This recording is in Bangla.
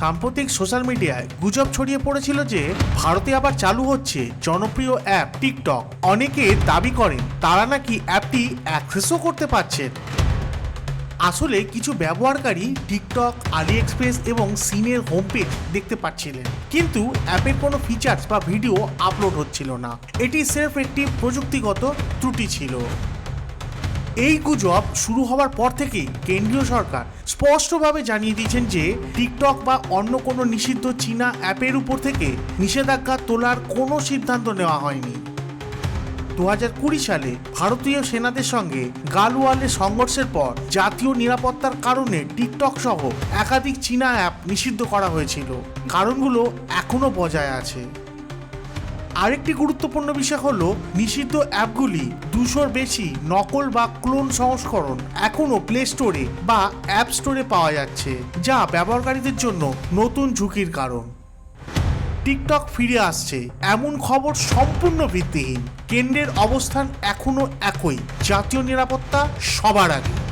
সাম্প্রতিক সোশ্যাল মিডিয়ায় গুজব ছড়িয়ে পড়েছিল যে ভারতে আবার চালু হচ্ছে জনপ্রিয় অ্যাপ টিকটক। অনেকে দাবি করেন তারা নাকি অ্যাপটি অ্যাক্সেসও করতে পারছেন। আসলে কিছু ব্যবহারকারী টিকটক আলি এক্সপ্রেস এবং সিনের হোম পেজ দেখতে পাচ্ছিলেন। কিন্তু অ্যাপের কোনো ফিচার্স বা ভিডিও আপলোড হচ্ছিল না। এটি স্রেফ একটি প্রযুক্তিগত ত্রুটি ছিল। এই গুজব শুরু হওয়ার পর থেকেই কেন্দ্রীয় সরকার স্পষ্টভাবে জানিয়ে দিয়েছেন যে টিকটক বা অন্য কোনো নিষিদ্ধ চীনা অ্যাপের উপর থেকে নিষেধাজ্ঞা তোলার কোনো সিদ্ধান্ত নেওয়া হয়নি। দু হাজার কুড়ি সালে ভারতীয় সেনাদের সঙ্গে গালওয়ালে সংঘর্ষের পর জাতীয় নিরাপত্তার কারণে টিকটক সহ একাধিক চীনা অ্যাপ নিষিদ্ধ করা হয়েছিল। কারণগুলো এখনও বজায় আছে। আরেকটি গুরুত্বপূর্ণ বিষয় হলো নিষিদ্ধ অ্যাপগুলি দুশোর বেশি নকল বা ক্লোন সংস্করণ এখনও প্লে স্টোরে বা অ্যাপ স্টোরে পাওয়া যাচ্ছে, যা ব্যবহারকারীদের জন্য নতুন ঝুঁকির কারণ। টিকটক ফিরে আসছে, এমন খবর সম্পূর্ণ ভিত্তিহীন। কেন্দ্রের অবস্থান এখনও একই, জাতীয় নিরাপত্তা সবার আগে।